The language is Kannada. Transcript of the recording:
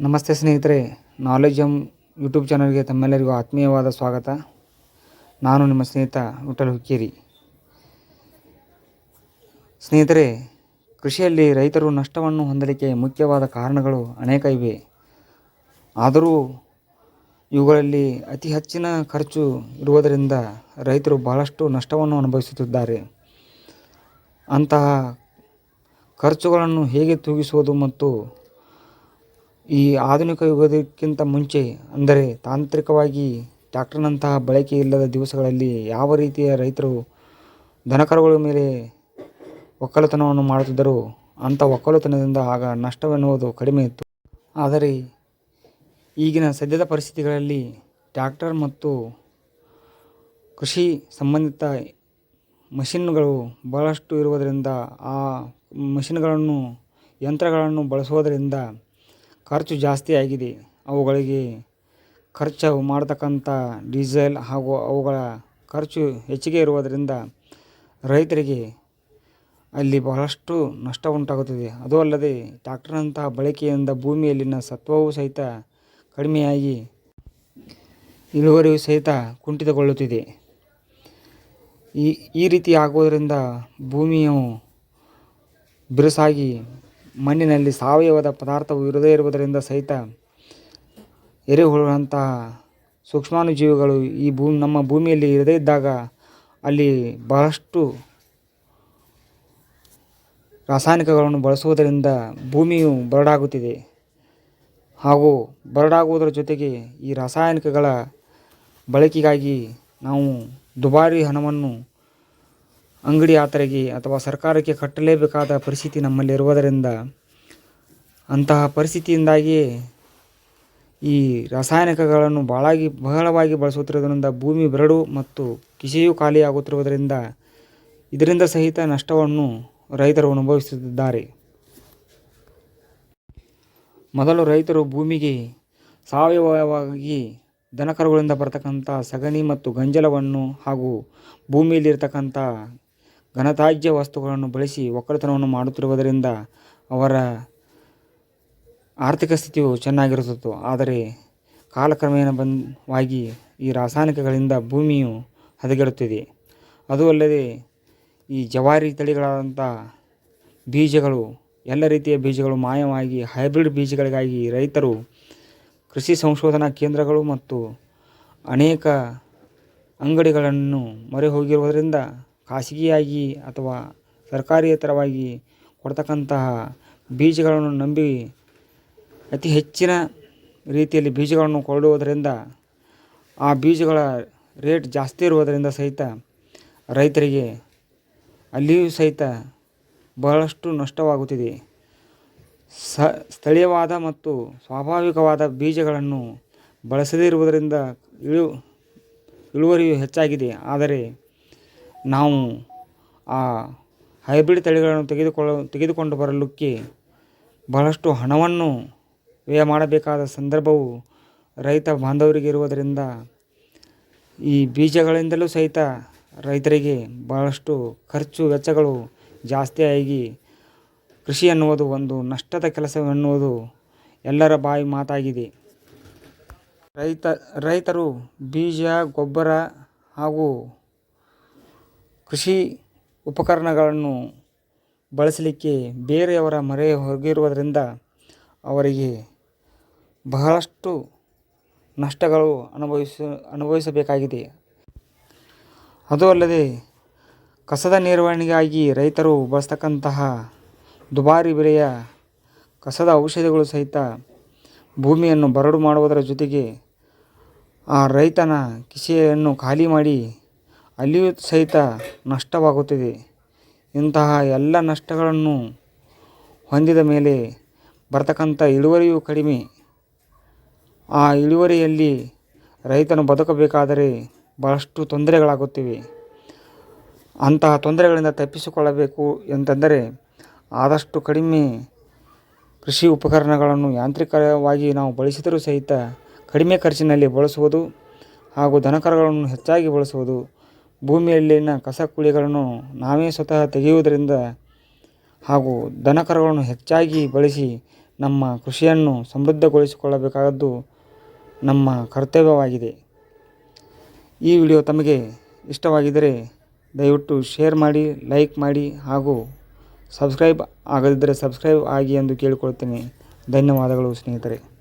ನಮಸ್ತೆ ಸ್ನೇಹಿತರೆ ನಾಲೆಜ್ ಎಂ ಯೂಟ್ಯೂಬ್ ಚಾನಲ್ಗೆ ತಮ್ಮೆಲ್ಲರಿಗೂ ಆತ್ಮೀಯವಾದ ಸ್ವಾಗತ. ನಾನು ನಿಮ್ಮ ಸ್ನೇಹಿತ ವಿಠಲ್ ಹುಕ್ಕೇರಿ. ಸ್ನೇಹಿತರೆ, ಕೃಷಿಯಲ್ಲಿ ರೈತರು ನಷ್ಟವನ್ನು ಹೊಂದಲಿಕ್ಕೆ ಮುಖ್ಯವಾದ ಕಾರಣಗಳು ಅನೇಕ ಇವೆ. ಆದರೂ ಇವುಗಳಲ್ಲಿ ಅತಿ ಹೆಚ್ಚಿನ ಖರ್ಚು ಇರುವುದರಿಂದ ರೈತರು ಬಹಳಷ್ಟು ನಷ್ಟವನ್ನು ಅನುಭವಿಸುತ್ತಿದ್ದಾರೆ. ಅಂತಹ ಖರ್ಚುಗಳನ್ನು ಹೇಗೆ ತೂಗಿಸುವುದು ಮತ್ತು ಈ ಆಧುನಿಕ ಯುಗದಕ್ಕಿಂತ ಮುಂಚೆ, ಅಂದರೆ ತಾಂತ್ರಿಕವಾಗಿ ಟ್ಯಾಕ್ಟರ್ನಂತಹ ಬಳಕೆ ಇಲ್ಲದ ದಿವಸಗಳಲ್ಲಿ ಯಾವ ರೀತಿಯ ರೈತರು ದನಕರುಗಳ ಮೇಲೆ ಒಕ್ಕಲುತನವನ್ನು ಮಾಡುತ್ತಿದ್ದರು, ಅಂಥ ಒಕ್ಕಲುತನದಿಂದ ಆಗ ನಷ್ಟವೆನ್ನುವುದು ಕಡಿಮೆ ಇತ್ತು. ಆದರೆ ಈಗಿನ ಸದ್ಯದ ಪರಿಸ್ಥಿತಿಗಳಲ್ಲಿ ಟ್ಯಾಕ್ಟರ್ ಮತ್ತು ಕೃಷಿ ಸಂಬಂಧಿತ ಮಷಿನ್ಗಳು ಬಹಳಷ್ಟು ಇರುವುದರಿಂದ, ಆ ಮಷಿನ್ಗಳನ್ನು, ಯಂತ್ರಗಳನ್ನು ಬಳಸುವುದರಿಂದ ಖರ್ಚು ಜಾಸ್ತಿ ಆಗಿದೆ. ಅವುಗಳಿಗೆ ಖರ್ಚು ಮಾಡತಕ್ಕಂಥ ಡೀಸೆಲ್ ಹಾಗೂ ಅವುಗಳ ಖರ್ಚು ಹೆಚ್ಚಿಗೆ ಇರುವುದರಿಂದ ರೈತರಿಗೆ ಅಲ್ಲಿ ಬಹಳಷ್ಟು ನಷ್ಟ ಉಂಟಾಗುತ್ತದೆ. ಅದು ಅಲ್ಲದೆ ಟ್ಯಾಕ್ಟರ್ನಂತಹ ಬಳಕೆಯಿಂದ ಭೂಮಿಯಲ್ಲಿನ ಸತ್ವವೂ ಸಹಿತ ಕಡಿಮೆಯಾಗಿ ಇಳುವರಿಯೂ ಸಹಿತ ಕುಂಠಿತಗೊಳ್ಳುತ್ತಿದೆ. ಈ ಈ ರೀತಿ ಆಗುವುದರಿಂದ ಭೂಮಿಯು ಬಿರುಸಾಗಿ ಮಣ್ಣಿನಲ್ಲಿ ಸಾವಯವದ ಪದಾರ್ಥವು ಇರದೇ ಇರುವುದರಿಂದ ಸಹಿತ ಎರೆಹುಳುವಂತಹ ಸೂಕ್ಷ್ಮಾಣುಜೀವಿಗಳು ಈ ಭೂಮಿ ನಮ್ಮ ಭೂಮಿಯಲ್ಲಿ ಇರದೇ ಇದ್ದಾಗ ಅಲ್ಲಿ ಬಹಳಷ್ಟು ರಾಸಾಯನಿಕಗಳನ್ನು ಬಳಸುವುದರಿಂದ ಭೂಮಿಯು ಬರಡಾಗುತ್ತಿದೆ. ಹಾಗೂ ಬರಡಾಗುವುದರ ಜೊತೆಗೆ ಈ ರಾಸಾಯನಿಕಗಳ ಬಳಕೆಗಾಗಿ ನಾವು ದುಬಾರಿ ಹಣವನ್ನು ಅಂಗಡಿ ಆತರಿಗೆ ಅಥವಾ ಸರ್ಕಾರಕ್ಕೆ ಕಟ್ಟಲೇಬೇಕಾದ ಪರಿಸ್ಥಿತಿ ನಮ್ಮಲ್ಲಿರುವುದರಿಂದ ಅಂತಹ ಪರಿಸ್ಥಿತಿಯಿಂದಾಗಿ ಈ ರಾಸಾಯನಿಕಗಳನ್ನು ಭಾಳಾಗಿ ಬಹಳವಾಗಿ ಬಳಸುತ್ತಿರುವುದರಿಂದ ಭೂಮಿ ಬರಡು ಮತ್ತು ಕಿಸೆಯು ಖಾಲಿಯಾಗುತ್ತಿರುವುದರಿಂದ ಇದರಿಂದ ಸಹಿತ ನಷ್ಟವನ್ನು ರೈತರು ಅನುಭವಿಸುತ್ತಿದ್ದಾರೆ. ಮೊದಲು ರೈತರು ಭೂಮಿಗೆ ಸಾವಯವವಾಗಿ ದನಕರುಗಳಿಂದ ಬರತಕ್ಕಂಥ ಸಗಣಿ ಮತ್ತು ಗಂಜಲವನ್ನು ಹಾಗೂ ಭೂಮಿಯಲ್ಲಿರ್ತಕ್ಕಂಥ ಘನತ್ಯಾಜ್ಯ ವಸ್ತುಗಳನ್ನು ಬಳಸಿ ಒಕ್ಕಲತನವನ್ನು ಮಾಡುತ್ತಿರುವುದರಿಂದ ಅವರ ಆರ್ಥಿಕ ಸ್ಥಿತಿಯು ಚೆನ್ನಾಗಿರುತ್ತಿತ್ತು. ಆದರೆ ಕಾಲಕ್ರಮೇಣ ಬಂದವಾಗಿ ಈ ರಾಸಾಯನಿಕಗಳಿಂದ ಭೂಮಿಯು ಹದಗೆಡುತ್ತಿದೆ. ಅದು ಅಲ್ಲದೆ ಈ ಜವಾರಿ ತಳಿಗಳಾದಂಥ ಬೀಜಗಳು, ಎಲ್ಲ ರೀತಿಯ ಬೀಜಗಳು, ಮಾಯವಾಗಿ ಹೈಬ್ರಿಡ್ ಬೀಜಗಳಿಗಾಗಿ ರೈತರು ಕೃಷಿ ಸಂಶೋಧನಾ ಕೇಂದ್ರಗಳು ಮತ್ತು ಅನೇಕ ಅಂಗಡಿಗಳನ್ನು ಮೊರೆ ಹೋಗಿರುವುದರಿಂದ ಖಾಸಗಿಯಾಗಿ ಅಥವಾ ಸರ್ಕಾರಿಯೇತರವಾಗಿ ಕೊಡ್ತಕ್ಕಂತಹ ಬೀಜಗಳನ್ನು ನಂಬಿ ಅತಿ ಹೆಚ್ಚಿನ ರೀತಿಯಲ್ಲಿ ಬೀಜಗಳನ್ನು ಕೊಳ್ಳುವುದರಿಂದ ಆ ಬೀಜಗಳ ರೇಟ್ ಜಾಸ್ತಿ ಇರುವುದರಿಂದ ಸಹಿತ ರೈತರಿಗೆ ಅಲ್ಲಿಯೂ ಸಹಿತ ಬಹಳಷ್ಟು ನಷ್ಟವಾಗುತ್ತಿದೆ. ಸ ಸ್ಥಳೀಯವಾದ ಮತ್ತು ಸ್ವಾಭಾವಿಕವಾದ ಬೀಜಗಳನ್ನು ಬಳಸದೇ ಇರುವುದರಿಂದ ಇಳು ಇಳುವರಿಯು ಹೆಚ್ಚಾಗಿದೆ. ಆದರೆ ನಾವು ಆ ಹೈಬ್ರಿಡ್ ತಳಿಗಳನ್ನು ತೆಗೆದುಕೊಳ್ಳ, ತೆಗೆದುಕೊಂಡು ಬರಲಿಕ್ಕೆ ಬಹಳಷ್ಟು ಹಣವನ್ನು ವ್ಯಯ ಮಾಡಬೇಕಾದ ಸಂದರ್ಭವು ರೈತ ಬಾಂಧವರಿಗೆ ಇರುವುದರಿಂದ ಈ ಬೀಜಗಳಿಂದಲೂ ಸಹಿತ ರೈತರಿಗೆ ಬಹಳಷ್ಟು ಖರ್ಚು ವೆಚ್ಚಗಳು ಜಾಸ್ತಿಯಾಗಿ ಕೃಷಿ ಅನ್ನುವುದು ಒಂದು ನಷ್ಟದ ಕೆಲಸವೆನ್ನುವುದು ಎಲ್ಲರ ಬಾಯಿ ಮಾತಾಗಿದೆ. ರೈತ, ರೈತರು ಬೀಜ, ಗೊಬ್ಬರ ಹಾಗೂ ಕೃಷಿ ಉಪಕರಣಗಳನ್ನು ಬಳಸಲಿಕ್ಕೆ ಬೇರೆಯವರ ಮರೆ ಹೋಗಿರುವುದರಿಂದ ಅವರಿಗೆ ಬಹಳಷ್ಟು ನಷ್ಟಗಳು ಅನುಭವಿಸ, ಅನುಭವಿಸಬೇಕಾಗಿದೆ. ಅದು ಅಲ್ಲದೆ ಕಸದ ನಿರ್ವಹಣೆಗಾಗಿ ರೈತರು ಬಳಸ್ತಕ್ಕಂತಹ ದುಬಾರಿ ಬೆಲೆಯ ಕಸದ ಔಷಧಿಗಳು ಸಹಿತ ಭೂಮಿಯನ್ನು ಬರಡು ಮಾಡುವುದರ ಜೊತೆಗೆ ಆ ರೈತನ ಕಿಸೆಯನ್ನು ಖಾಲಿ ಮಾಡಿ ಅಲ್ಲಿಯೂ ಸಹಿತ ನಷ್ಟವಾಗುತ್ತಿದೆ. ಇಂತಹ ಎಲ್ಲ ನಷ್ಟಗಳನ್ನು ಹೊಂದಿದ ಮೇಲೆ ಬರತಕ್ಕಂಥ ಇಳುವರಿಯೂ ಕಡಿಮೆ. ಆ ಇಳುವರಿಯಲ್ಲಿ ರೈತನು ಬದುಕಬೇಕಾದರೆ ಬಹಳಷ್ಟು ತೊಂದರೆಗಳಾಗುತ್ತಿವೆ. ಅಂತಹ ತೊಂದರೆಗಳಿಂದ ತಪ್ಪಿಸಿಕೊಳ್ಳಬೇಕು ಎಂತಂದರೆ ಆದಷ್ಟು ಕಡಿಮೆ ಕೃಷಿ ಉಪಕರಣಗಳನ್ನು ಯಾಂತ್ರಿಕವಾಗಿ ನಾವು ಬಳಸಿದರೂ ಸಹಿತ ಕಡಿಮೆ ಖರ್ಚಿನಲ್ಲಿ ಬಳಸುವುದು ಹಾಗೂ ದನಕರುಗಳನ್ನು ಹೆಚ್ಚಾಗಿ ಬಳಸುವುದು ಭೂಮಿಯಲ್ಲಿನ ಕಸ ಕುಳಿಗಳನ್ನು ನಾವೇ ಸ್ವತಃ ತೆಗೆಯುವುದರಿಂದ ಹಾಗೂ ದನಕರುಗಳನ್ನು ಹೆಚ್ಚಾಗಿ ಬಳಸಿ ನಮ್ಮ ಕೃಷಿಯನ್ನು ಸಮೃದ್ಧಗೊಳಿಸಿಕೊಳ್ಳಬೇಕಾದದ್ದು ನಮ್ಮ ಕರ್ತವ್ಯವಾಗಿದೆ. ಈ ವಿಡಿಯೋ ತಮಗೆ ಇಷ್ಟವಾಗಿದ್ದರೆ ದಯವಿಟ್ಟು ಶೇರ್ ಮಾಡಿ, ಲೈಕ್ ಮಾಡಿ ಹಾಗೂ ಸಬ್ಸ್ಕ್ರೈಬ್ ಆಗದಿದ್ದರೆ ಸಬ್ಸ್ಕ್ರೈಬ್ ಆಗಿ ಎಂದು ಕೇಳಿಕೊಳ್ತೇನೆ ಧನ್ಯವಾದಗಳು ಸ್ನೇಹಿತರೆ.